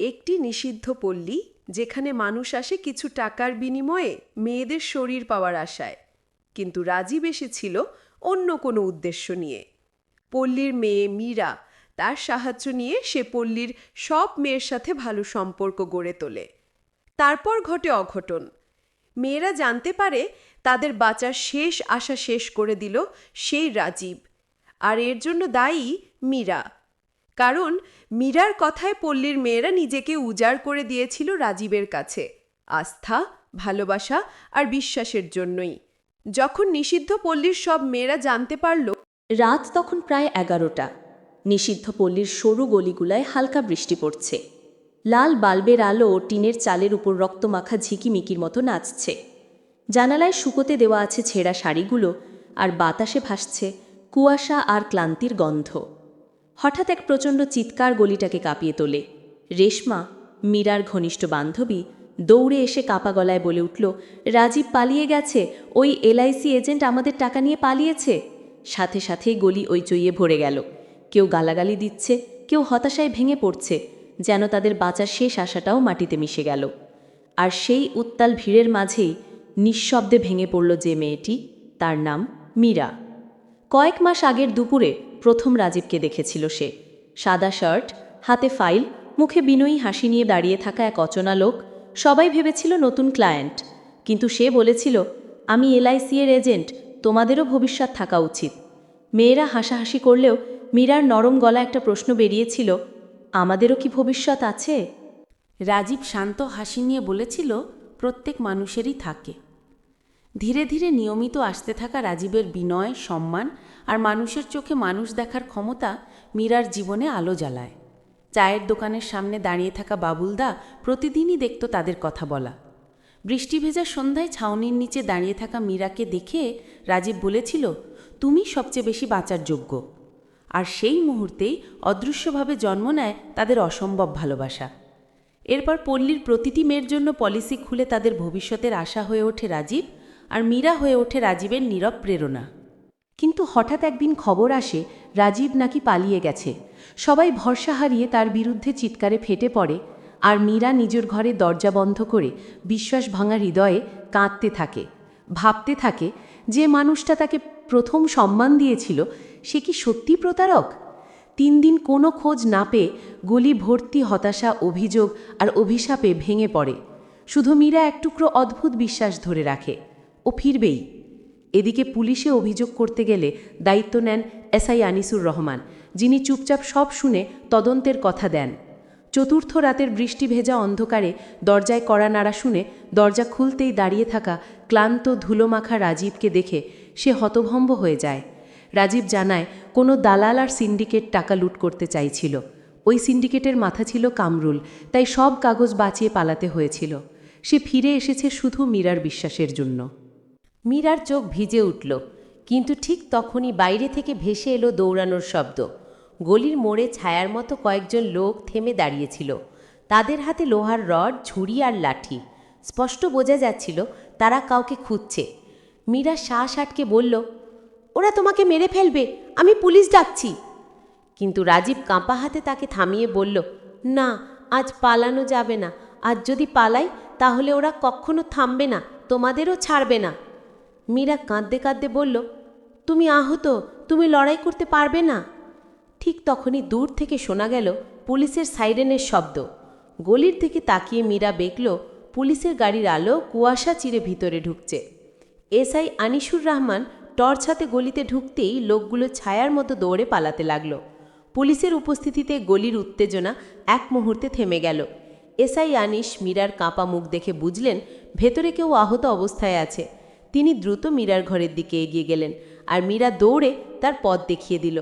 একটি নিষিদ্ধ পল্লী যেখানে মানুষ আসে কিছু টাকার বিনিময়ে মেয়েদের শরীর পাওয়ার আশায়। কিন্তু রাজীব এসেছিল অন্য কোনো উদ্দেশ্য নিয়ে। পল্লীর মেয়ে মীরা তার সাহায্য নিয়ে সে পল্লীর সব মেয়ের সাথে ভালো সম্পর্ক গড়ে তোলে। তারপর ঘটে অঘটন। মেয়েরা জানতে পারে তাদের বাঁচার শেষ আশা শেষ করে দিল সেই রাজীব। আর এর জন্য দায়ী মীরা। কারণ মীরার কথায় পল্লীর মেয়েরা নিজেকে উজাড় করে দিয়েছিল রাজীবের কাছে, আস্থা, ভালোবাসা আর বিশ্বাসের জন্যই। যখন নিষিদ্ধ পল্লীর সব মেয়েরা জানতে পারল, রাত তখন প্রায় এগারোটা। নিষিদ্ধ পল্লীর সরু গলিগুলায় হালকা বৃষ্টি পড়ছে। লাল বাল্বের আলো টিনের চালের উপর রক্তমাখা ঝিকিমিকির মতো নাচছে। জানালায় শুকোতে দেওয়া আছে ছেঁড়া শাড়িগুলো আর বাতাসে ভাসছে কুয়াশা আর ক্লান্তির গন্ধ। হঠাৎ এক প্রচণ্ড চিৎকার গলিটাকে কাঁপিয়ে তোলে। রেশমা, মীরার ঘনিষ্ঠ বান্ধবী, দৌড়ে এসে কাপা গলায় বলে উঠল, রাজীব পালিয়ে গেছে। ওই এলআইসি এজেন্ট আমাদের টাকা নিয়ে পালিয়েছে। সাথে সাথেই গলি ওই চইয়ে ভরে গেল। কেউ গালাগালি দিচ্ছে, কেউ হতাশায় ভেঙে পড়ছে, যেন তাদের বাঁচার শেষ আশাটাও মাটিতে মিশে গেল। আর সেই উত্তাল ভিড়ের মাঝেই নিঃশব্দে ভেঙে পড়ল যে মেয়েটি, তার নাম মীরা। কয়েক মাস আগের দুপুরে প্রথম রাজীবকে দেখেছিল সে। সাদা শার্ট, হাতে ফাইল, মুখে বিনয়ী হাসি নিয়ে দাঁড়িয়ে থাকা এক অচনা লোক সবাই ভেবেছিল নতুন ক্লায়েন্ট। কিন্তু সে বলেছিল, আমি এলআইসি এর এজেন্ট, তোমাদেরও ভবিষ্যৎ থাকা উচিত। মেয়েরা হাসাহাসি করলেও মীরার নরম গলা একটা প্রশ্ন বেরিয়েছিল, আমাদেরও কি ভবিষ্যৎ আছে? রাজীব শান্ত হাসি নিয়ে বলেছিল, প্রত্যেক মানুষেরই থাকে। ধীরে ধীরে নিয়মিত আসতে থাকা রাজীবের বিনয়, সম্মান আর মানুষের চোখে মানুষ দেখার ক্ষমতা মীরার জীবনে আলো জ্বালায়। চায়ের দোকানের সামনে দাঁড়িয়ে থাকা বাবুলদা প্রতিদিনই দেখত তাদের কথা বলা। বৃষ্টি ভেজা সন্ধ্যায় ছাউনির নিচে দাঁড়িয়ে থাকা মীরাকে দেখে রাজীব বলেছিল, তুমি সবচেয়ে বেশি বাঁচার যোগ্য। আর সেই মুহূর্তেই অদৃশ্যভাবে জন্ম নেয় তাদের অসম্ভব ভালোবাসা। এরপর পল্লীর প্রতিটি মেয়ের জন্য পলিসি খুলে তাদের ভবিষ্যতের আশা হয়ে ওঠে রাজীব আর মীরা হয়ে ওঠে রাজীবের নীরব প্রেরণা। কিন্তু হঠাৎ একদিন খবর আসে, রাজীব নাকি পালিয়ে গেছে। সবাই ভরসা হারিয়ে তার বিরুদ্ধে চিৎকারে ফেটে পড়ে আর মীরা নিজের ঘরে দরজা বন্ধ করে বিশ্বাস ভাঙা হৃদয়ে কাঁদতে থাকে। ভাবতে থাকে, যে মানুষটা তাকে প্রথম সম্মান দিয়েছিল, সে কি সত্যি প্রতারক? তিন দিন কোনো খোঁজ না পেয়ে গলি, ভর্তি, হতাশা, অভিযোগ আর অভিশাপে ভেঙে পড়ে। শুধু মীরা এক টুকরো অদ্ভুত বিশ্বাস ধরে রাখে। ও ফিরবেই। এদিকে পুলিশে অভিযোগ করতে গেলে দায়িত্ব নেন এসআই আনিসুর রহমান, যিনি চুপচাপ সব শুনে তদন্তের কথা দেন। চতুর্থ রাতের বৃষ্টি ভেজা অন্ধকারে দরজায় কড়া নাড়া শুনে দরজা খুলতেই দাঁড়িয়ে থাকা ক্লান্ত ধুলোমাখা রাজীবকে দেখে সে হতভম্ব হয়ে যায়। রাজীব জানায়, কোনো দালাল আর সিন্ডিকেট টাকা লুট করতে চাইছিল। ওই সিন্ডিকেটের মাথা ছিল কামরুল, তাই সব কাগজ বাঁচিয়ে পালাতে হয়েছিল। সে ফিরে এসেছে শুধু মীরার বিশ্বাসের জন্য। মীরার চোখ ভিজে উঠল, কিন্তু ঠিক তখনই বাইরে থেকে ভেসে এলো দৌড়ানোর শব্দ। গলির মোড়ে ছায়ার মতো কয়েকজন লোক থেমে দাঁড়িয়েছিল। তাদের হাতে লোহার রড, ঝুড়ি আর লাঠি। স্পষ্ট বোঝা যাচ্ছিল তারা কাউকে খুঁজছে। মীরা শ্বাস আটকে বলল, ওরা তোমাকে মেরে ফেলবে, আমি পুলিশ ডাকছি। কিন্তু রাজীব কাঁপা হাতে তাকে থামিয়ে বলল, না, আজ পালানো যাবে না। আজ যদি পালাই, তাহলে ওরা কখনো থামবে না, তোমাদেরও ছাড়বে না। মীরা কাঁদতে কাঁদতে বলল, তুমি আহত, তুমি লড়াই করতে পারবে না। ঠিক তখনই দূর থেকে শোনা গেল পুলিশের সাইরেনের শব্দ। গলির দিকে তাকিয়ে মীরা দেখল পুলিশের গাড়ির আলো কুয়াশা চিরে ভিতরে ঢুকছে। এসআই আনিসুর রহমান টর্চ হাতে গলিতে ঢুকতেই লোকগুলো ছায়ার মতো দৌড়ে পালাতে লাগল। পুলিশের উপস্থিতিতে গলির উত্তেজনা এক মুহূর্তে থেমে গেল। এসআই আনিস মীরার কাঁপা মুখ দেখে বুঝলেন ভেতরে কেউ আহত অবস্থায় আছে। তিনি দ্রুত মীরার ঘরের দিকে এগিয়ে গেলেন আর মীরা দৌড়ে তার পথ দেখিয়ে দিল।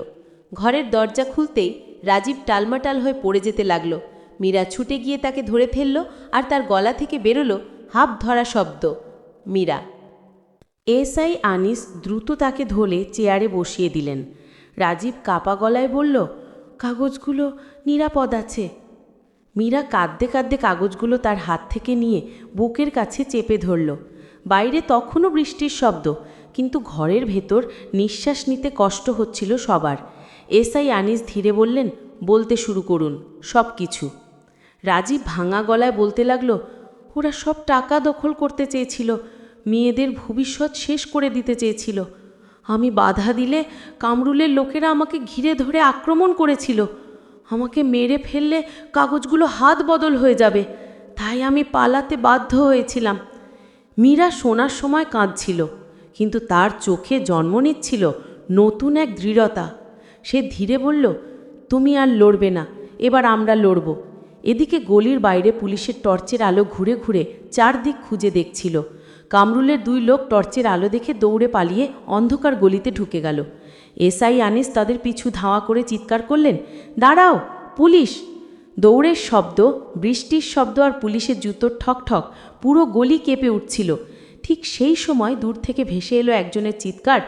ঘরের দরজা খুলতেই রাজীব টালমাটাল হয়ে পড়ে যেতে লাগল। মীরা ছুটে গিয়ে তাকে ধরে ফেলল আর তার গলা থেকে বেরোলো হাফ ধরা শব্দ। মীরা। এসআই আনিস দ্রুত তাকে ধরে চেয়ারে বসিয়ে দিলেন। রাজীব কাপা গলায় বলল, কাগজগুলো নিরাপদ আছে। মীরা কাঁদতে কাঁদতে কাগজগুলো তার হাত থেকে নিয়ে বুকের কাছে চেপে ধরল। বাইরে তখনও বৃষ্টির শব্দ, কিন্তু ঘরের ভেতর নিঃশ্বাস নিতে কষ্ট হচ্ছিল সবার। এসআই আনিস ধীরে বললেন, বলতে শুরু করুন, সব কিছু। রাজীব ভাঙা গলায় বলতে লাগল, ওরা সব টাকা দখল করতে চেয়েছিল, মেয়েদের ভবিষ্যৎ শেষ করে দিতে চেয়েছিল। আমি বাধা দিলে কামরুলের লোকেরা আমাকে ঘিরে ধরে আক্রমণ করেছিল। আমাকে মেরে ফেললে কাগজগুলো হাত বদল হয়ে যাবে। তাই আমি পালাতে বাধ্য হয়েছিলাম। মীরা শোনার সময় কাঁদছিল, কিন্তু তার চোখে জন্ম নিচ্ছিল নতুন এক দৃঢ়তা। সে ধীরে বলল, তুমি আর লড়বে না, এবার আমরা লড়ব। এদিকে গলির বাইরে পুলিশের টর্চের আলো ঘুরে ঘুরে চারদিক খুঁজে দেখছিল। কামরুলের দুই লোক টর্চের আলো দেখে দৌড়ে পালিয়ে অন্ধকার গলিতে ঢুকে গেল। এসআই আনিস তাদের পিছু ধাওয়া করে চিৎকার করলেন, দাঁড়াও, পুলিশ! দৌড়ের শব্দ, বৃষ্টির শব্দ আর পুলিশের জুতোর ঠক ঠক পুরো গলি কেঁপে উঠছিল। ঠিক সেই সময় দূর থেকে ভেসে এলো একজনের চিৎকার,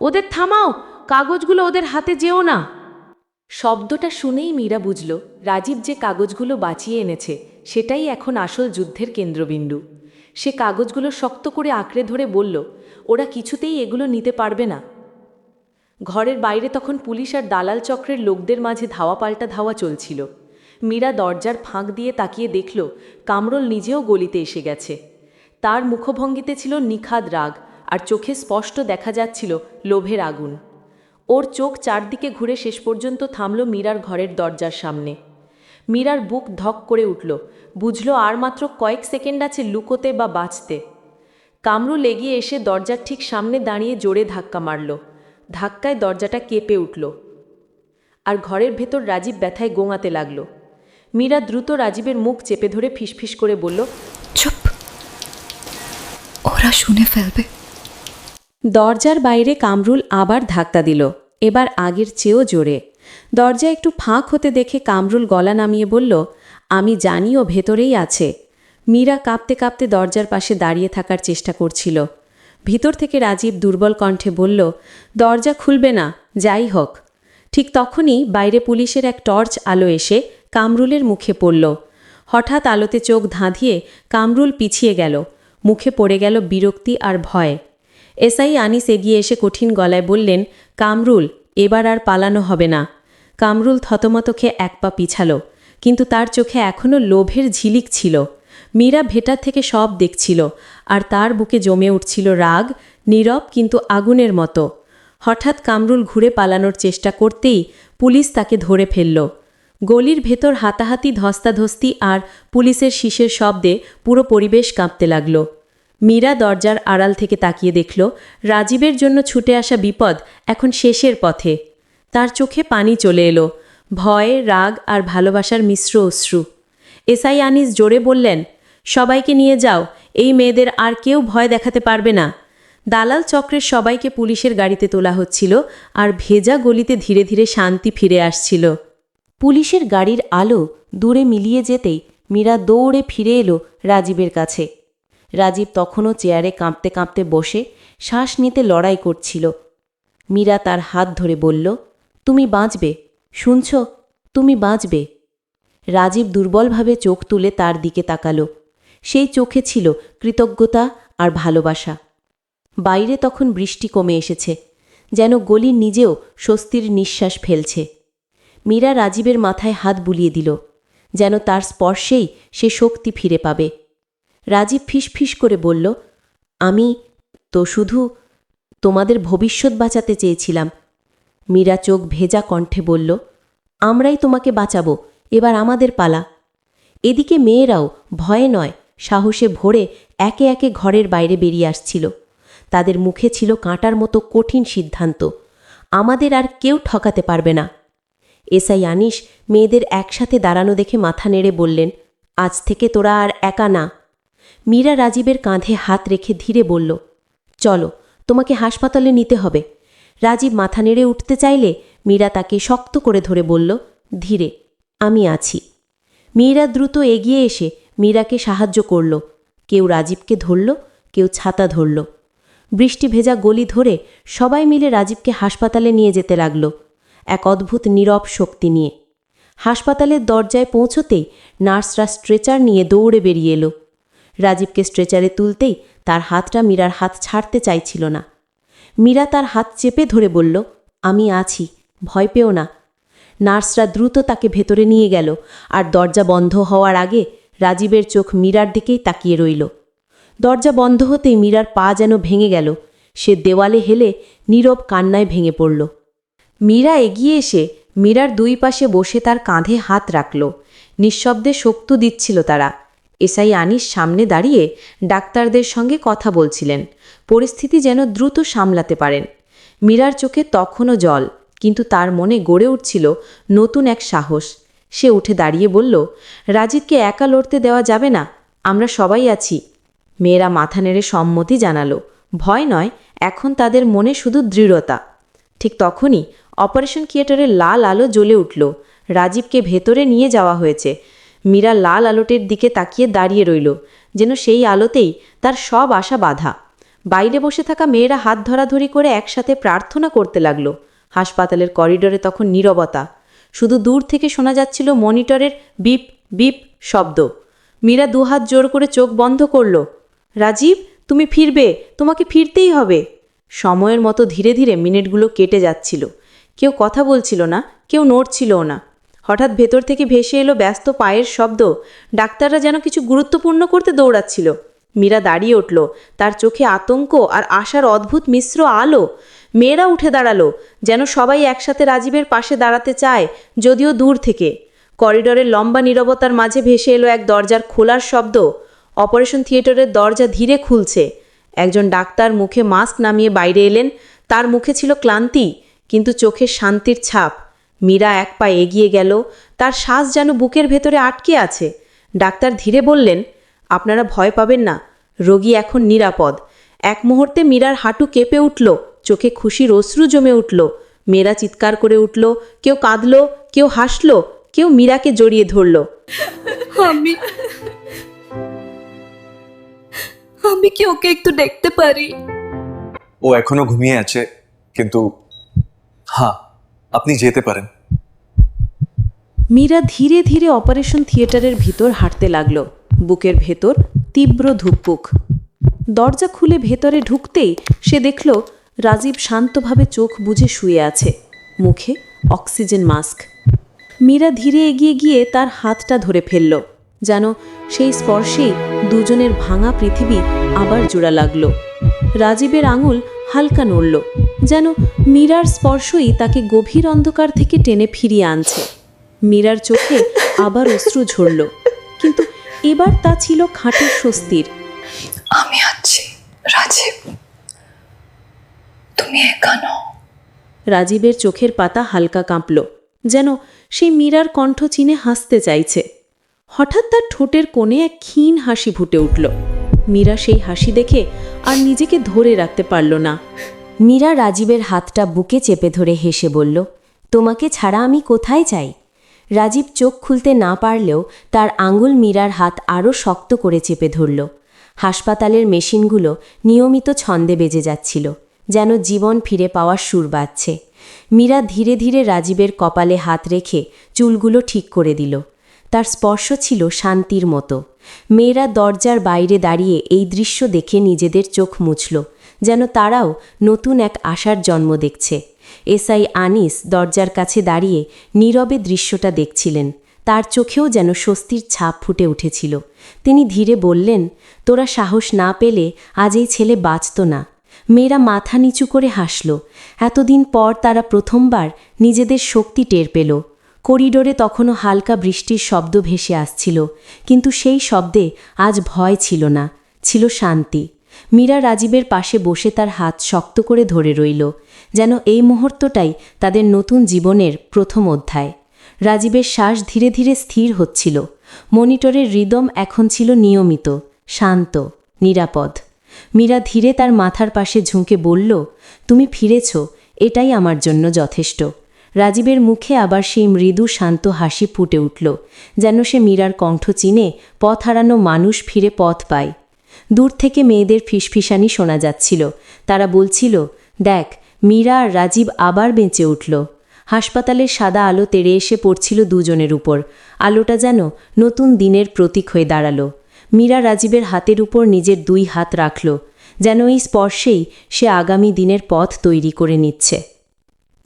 ওদের থামাও, কাগজগুলো ওদের হাতে যেও না! শব্দটা শুনেই মীরা বুঝল, রাজীব যে কাগজগুলো বাঁচিয়ে এনেছে, সেটাই এখন আসল যুদ্ধের কেন্দ্রবিন্দু। সে কাগজগুলো শক্ত করে আঁকড়ে ধরে বলল, ওরা কিছুতেই এগুলো নিতে পারবে না। ঘরের বাইরে তখন পুলিশ আর দালাল চক্রের লোকদের মাঝে ধাওয়া পাল্টা ধাওয়া চলছিল। মীরা দরজার ফাঁক দিয়ে তাকিয়ে দেখল, কামরুল নিজেও গলিতে এসে গেছে। তার মুখভঙ্গিতে ছিল নিখাদ রাগ, আর চোখে স্পষ্ট দেখা যাচ্ছিল লোভের আগুন। ওর চোখ চারদিকে ঘুরে শেষ পর্যন্ত থামল মীরার ঘরের দরজার সামনে। মীরার বুক ধক করে উঠল, বুঝল আর মাত্র কয়েক সেকেন্ড আছে লুকোতে বা বাঁচতে। কামরুল এগিয়ে এসে দরজার ঠিক সামনে দাঁড়িয়ে জোরে ধাক্কা মারল। ধাক্কায় দরজাটা কেঁপে উঠল। আর ঘরের ভেতর রাজীব ব্যথায় গোঙাতে লাগল। মীরা দ্রুত রাজীবের মুখ চেপে ধরে ফিসফিস করে বলল চুপ। ওরা শুনে ফেলবে। দরজার বাইরে কামরুল আবার ধাক্কা দিল এবার আগের চেয়েও জোরে। দরজা একটু ফাঁক হতে দেখে কামরুল গলা নামিয়ে বলল আমি জানি ও ভেতরেই আছে। মীরা কাঁপতে কাঁপতে দরজার পাশে দাঁড়িয়ে থাকার চেষ্টা করছিল। ভিতর থেকে রাজীব দুর্বল কণ্ঠে বলল দরজা খুলবে না যাই হোক। ঠিক তখনই বাইরে পুলিশের এক টর্চ আলো এসে কামরুলের মুখে পড়ল। হঠাৎ আলোতে চোখ ধাঁধিয়ে কামরুল পিছিয়ে গেল। মুখে পড়ে গেল বিরক্তি আর ভয়। এসআই আনিস এগিয়ে এসে কঠিন গলায় বললেন, কামরুল, এবার আর পালানো হবে না। কামরুল থতমত খেয়ে এক পা পিছালো, কিন্তু তার চোখে এখনও লোভের ঝিলিক ছিল। মীরা ভেটার থেকে সব দেখছিল, আর তার বুকে জমে উঠছিল রাগ, নীরব কিন্তু আগুনের মতো। হঠাৎ কামরুল ঘুরে পালানোর চেষ্টা করতেই পুলিশ তাকে ধরে ফেলল। গলির ভেতর হাতাহাতি ধস্তাধস্তি আর পুলিশের শীষের শব্দে পুরো পরিবেশ কাঁপতে লাগল। মীরা দরজার আড়াল থেকে তাকিয়ে দেখল, রাজীবের জন্য ছুটে আসা বিপদ এখন শেষের পথে। তার চোখে পানি চলে এলো, ভয়, রাগ আর ভালোবাসার মিশ্র অশ্রু। এসআই আনিস জোরে বললেন, সবাইকে নিয়ে যাও, এই মেয়েদের আর কেউ ভয় দেখাতে পারবে না। দালাল চক্রের সবাইকে পুলিশের গাড়িতে তোলা হচ্ছিল আর ভেজা গলিতে ধীরে ধীরে শান্তি ফিরে আসছিল। পুলিশের গাড়ির আলো দূরে মিলিয়ে যেতেই মীরা দৌড়ে ফিরে এলো রাজীবের কাছে। রাজীব তখনও চেয়ারে কাঁপতে কাঁপতে বসে শ্বাস নিতে লড়াই করছিল। মীরা তার হাত ধরে বলল, তুমি বাঁচবে, শুনছ? তুমি বাঁচবে। রাজীব দুর্বলভাবে চোখ তুলে তার দিকে তাকালো। সেই চোখে ছিল কৃতজ্ঞতা আর ভালোবাসা। বাইরে তখন বৃষ্টি কমে এসেছে, যেন গলি নিজেও স্বস্তির নিঃশ্বাস ফেলছে। মীরা রাজীবের মাথায় হাত বুলিয়ে দিল, যেন তার স্পর্শেই সে শক্তি ফিরে পাবে। রাজীব ফিসফিস করে বলল, আমি তো শুধু তোমাদের ভবিষ্যৎ বাঁচাতে চেয়েছিলাম। মীরা চোখ ভেজা কণ্ঠে বলল, আমরাই তোমাকে বাঁচাবো, এবার আমাদের পালা। এদিকে মেয়েরাও ভয়ে নয়, সাহসে ভরে একে একে ঘরের বাইরে বেরিয়ে আসছিল। তাদের মুখে ছিল কাঁটার মতো কঠিন সিদ্ধান্ত। আমাদের আর কেউ ঠকাতে পারবে না। এসআই আনিস মেয়েদের একসাথে দাঁড়ানো দেখে মাথা নেড়ে বললেন, আজ থেকে তোরা আর একা না। মীরা রাজীবের কাঁধে হাত রেখে ধীরে বলল, চলো, তোমাকে হাসপাতালে নিতে হবে। রাজীব মাথা নেড়ে উঠতে চাইলে মীরা তাকে শক্ত করে ধরে বলল, ধীরে, আমি আছি। মীরা দ্রুত এগিয়ে এসে মীরাকে সাহায্য করল। কেউ রাজীবকে ধরল, কেউ ছাতা ধরল। বৃষ্টি ভেজা গলি ধরে সবাই মিলে রাজীবকে হাসপাতালে নিয়ে যেতে লাগল। এক অদ্ভুত নীরব শক্তি নিয়ে। হাসপাতালের দরজায় পৌঁছতেই নার্সরা স্ট্রেচার নিয়ে দৌড়ে বেরিয়ে এলো। রাজীবকে স্ট্রেচারে তুলতেই তার হাতটা মীরার হাত ছাড়তে চাইছিল না। মীরা তার হাত চেপে ধরে বলল, আমি আছি, ভয় পেও না। নার্সরা দ্রুত তাকে ভেতরে নিয়ে গেল আর দরজা বন্ধ হওয়ার আগে রাজীবের চোখ মীরার দিকেই তাকিয়ে রইল। দরজা বন্ধ হতেই মীরার পা যেন ভেঙে গেল। সে দেওয়ালে হেলে নীরব কান্নায় ভেঙে পড়ল। মীরা এগিয়ে এসে মীরার দুই পাশে বসে তার কাঁধে হাত রাখল। নিঃশব্দে শক্ত দিচ্ছিল তারা। এসআই আনিস সামনে দাঁড়িয়ে ডাক্তারদের সঙ্গে কথা বলছিলেন। পরিস্থিতি যেন দ্রুত সামলাতে পারেন। মীরার চোখে তখনও জল, কিন্তু তার মনে গড়ে উঠছিল নতুন এক সাহস। সে উঠে দাঁড়িয়ে বলল রাজীবকে একা লড়তে দেওয়া যাবে না, আমরা সবাই আছি। মেয়েরা মাথা নেড়ে সম্মতি জানালো। ভয় নয়, এখন তাদের মনে শুধু দৃঢ়তা। ঠিক তখনই অপারেশন থিয়েটারের লাল আলো জ্বলে উঠল। রাজীবকে ভেতরে নিয়ে যাওয়া হয়েছে। মীরা লাল আলোটের দিকে তাকিয়ে দাঁড়িয়ে রইল, যেন সেই আলোতেই তার সব আশা বাধা। বাইরে বসে থাকা মেয়েরা হাত ধরাধরি করে একসাথে প্রার্থনা করতে লাগল। হাসপাতালের করিডোরে তখন নীরবতা। শুধু দূর থেকে শোনা যাচ্ছিল মনিটরের বিপ বিপ শব্দ। মীরা দুহাত জোর করে চোখ বন্ধ করল, রাজীব, তুমি ফিরবে, তোমাকে ফিরতেই হবে। সময়ের মতো ধীরে ধীরে মিনিটগুলো কেটে যাচ্ছিল। কেউ কথা বলছিল না, কেউ নড়ছিলও না। হঠাৎ ভেতর থেকে ভেসে এলো ব্যস্ত পায়ের শব্দ। ডাক্তাররা যেন কিছু গুরুত্বপূর্ণ করতে দৌড়াচ্ছিল। মীরা দাঁড়িয়ে উঠল, তার চোখে আতঙ্ক আর আশার অদ্ভুত মিশ্র আলো। মেয়েরা উঠে দাঁড়াল, যেন সবাই একসাথে রাজীবের পাশে দাঁড়াতে চায়, যদিও দূর থেকে। করিডোরের লম্বা নীরবতার মাঝে ভেসে এলো এক দরজার খোলার শব্দ। অপারেশন থিয়েটারের দরজা ধীরে খুলছে। একজন ডাক্তার মুখে মাস্ক নামিয়ে বাইরে এলেন। তার মুখে ছিল ক্লান্তি, কিন্তু চোখে শান্তির ছাপ। মীরা এক পা এগিয়ে গেল। তার শ্বাস যেন বুকের ভেতরে আটকে আছে। ডাক্তার ধীরে বললেন, আপনারা ভয় পাবেন না, রোগী এখন নিরাপদ। এক মুহূর্তে মীরার হাঁটু কেঁপে উঠল, চোখে খুশির অশ্রু জমে উঠল। মেয়েরা চিৎকার করে উঠল, কেউ কাঁদল, কেউ হাসল, কেউ মীরাকে জড়িয়ে ধরল। আমি আমি কি ওকে একটু দেখতে পারি? ও এখনও ঘুমিয়ে আছে কিন্তু হ্যাঁ আপনি যেতে পারেন। মীরা ধীরে ধীরে অপারেশন থিয়েটারের ভিতর হাঁটতে লাগল। বুকের ভেতর তীব্র ধুকপুক। দরজা খুলে ভেতরে ঢুকতেই সে দেখল রাজীব শান্তভাবে চোখ বুজে শুয়ে আছে। মুখে অক্সিজেন মাস্ক। মীরা ধীরে এগিয়ে গিয়ে তার হাতটা ধরে ফেলল। যেন সেই স্পর্শেই দুজনের ভাঙা পৃথিবী আবার জোড়া লাগল। রাজীবের আঙুল হালকা নড়ল যেন মীরার স্পর্শই তাকে গভীর অন্ধকার থেকে টেনে ফিরিয়ে আনছে। মীরার চোখে আবার অশ্রু ঝরল কিন্তু এবার তা ছিল খাঁটের স্বস্তির। আমি আছি রাজীব। তুমি একা নও। রাজীবের চোখের পাতা হালকা কাঁপল যেন সেই মীরার কণ্ঠ চিনে হাসতে চাইছে। হঠাৎ তার ঠোঁটের কোণে এক ক্ষীণ হাসি ফুটে উঠল। মীরা সেই হাসি দেখে আর নিজেকে ধরে রাখতে পারল না। মীরা রাজীবের হাতটা বুকে চেপে ধরে হেসে বলল, তোমাকে ছাড়া আমি কোথায় যাই? রাজীব চোখ খুলতে না পারলেও তার আঙুল মীরার হাত আরও শক্ত করে চেপে ধরল। হাসপাতালের মেশিনগুলো নিয়মিত ছন্দে বেজে যাচ্ছিল, যেন জীবন ফিরে পাওয়ার সুর বাজছে। মীরা ধীরে ধীরে রাজীবের কপালে হাত রেখে চুলগুলো ঠিক করে দিল। তার স্পর্শ ছিল শান্তির মতো। মেয়েরা দরজার বাইরে দাঁড়িয়ে এই দৃশ্য দেখে নিজেদের চোখ মুছল, যেন তারাও নতুন এক আশার জন্ম দেখছে। এসআই আনিস দরজার কাছে দাঁড়িয়ে নীরবে দৃশ্যটা দেখছিলেন। তার চোখেও যেন স্বস্তির ছাপ ফুটে উঠেছিল। তিনি ধীরে বললেন, তোরা সাহস না পেলে আজ এই ছেলে বাঁচত না। মেয়েরা মাথা নিচু করে হাসল। এতদিন পর তারা প্রথমবার নিজেদের শক্তি টের পেল। করিডোরে তখনও হালকা বৃষ্টির শব্দ ভেসে আসছিল, কিন্তু সেই শব্দে আজ ভয় ছিল না, ছিল শান্তি। মীরা রাজীবের পাশে বসে তার হাত শক্ত করে ধরে রইল, যেন এই মুহূর্তটাই তাদের নতুন জীবনের প্রথম অধ্যায়। রাজীবের শ্বাস ধীরে ধীরে স্থির হচ্ছিল, মনিটরের রিদম এখন ছিল নিয়মিত, শান্ত, নিরাপদ। মীরা ধীরে তার মাথার পাশে ঝুঁকে বলল, তুমি ফিরেছ, এটাই আমার জন্য যথেষ্ট। রাজীবের মুখে আবার সেই মৃদু শান্ত হাসি ফুটে উঠল, যেন সে মীরার কণ্ঠ চিনে পথ হারানো মানুষ ফিরে পথ পায়। দূর থেকে মেয়েদের ফিসফিসানি শোনা যাচ্ছিল। তারা বলছিল, দেখ, মীরা আর রাজীব আবার বেঁচে উঠল। হাসপাতালের সাদা আলো তেড়ে এসে পড়ছিল দুজনের উপর। আলোটা যেন নতুন দিনের প্রতীক হয়ে দাঁড়াল। মীরা রাজীবের হাতের উপর নিজের দুই হাত রাখল, যেন এই স্পর্শেই সে আগামী দিনের পথ তৈরি করে নিচ্ছে।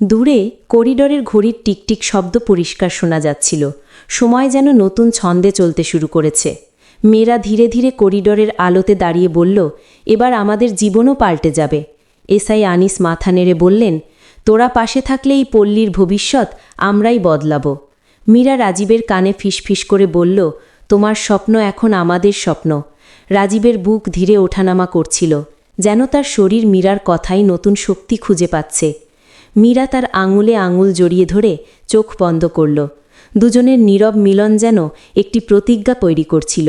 দূরে করিডরের ঘড়ির টিকটিক শব্দ পরিষ্কার শোনা যাচ্ছিল। সময় যেন নতুন ছন্দে চলতে শুরু করেছে। মেয়েরা ধীরে ধীরে করিডরের আলোতে দাঁড়িয়ে বলল, এবার আমাদের জীবনও পাল্টে যাবে। এসআই আনিস মাথা নেড়ে বললেন, তোরা পাশে থাকলে এই পল্লীর ভবিষ্যৎ আমরাই বদলাবো। মীরা রাজীবের কানে ফিসফিস করে বলল, তোমার স্বপ্ন এখন আমাদের স্বপ্ন। রাজীবের বুক ধীরে ওঠানামা করছিল, যেন তার শরীর মীরার কথাই নতুন শক্তি খুঁজে পাচ্ছে। মীরা তার আঙুলে আঙুল জড়িয়ে ধরে চোখ বন্ধ করল। দুজনের নীরব মিলন যেন একটি প্রতিজ্ঞা তৈরি করছিল।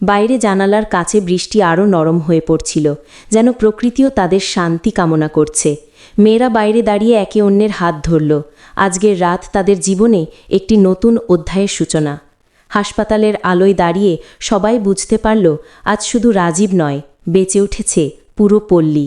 বাইরে জানালার কাছে বৃষ্টি আরও নরম হয়ে পড়ছিল, যেন প্রকৃতিও তাদের শান্তি কামনা করছে। মেয়েরা বাইরে দাঁড়িয়ে একে অন্যের হাত ধরল। আজকের রাত তাদের জীবনে একটি নতুন অধ্যায়ের সূচনা। হাসপাতালের আলোয় দাঁড়িয়ে সবাই বুঝতে পারল, আজ শুধু রাজীব নয়, বেঁচে উঠেছে পুরো পল্লী।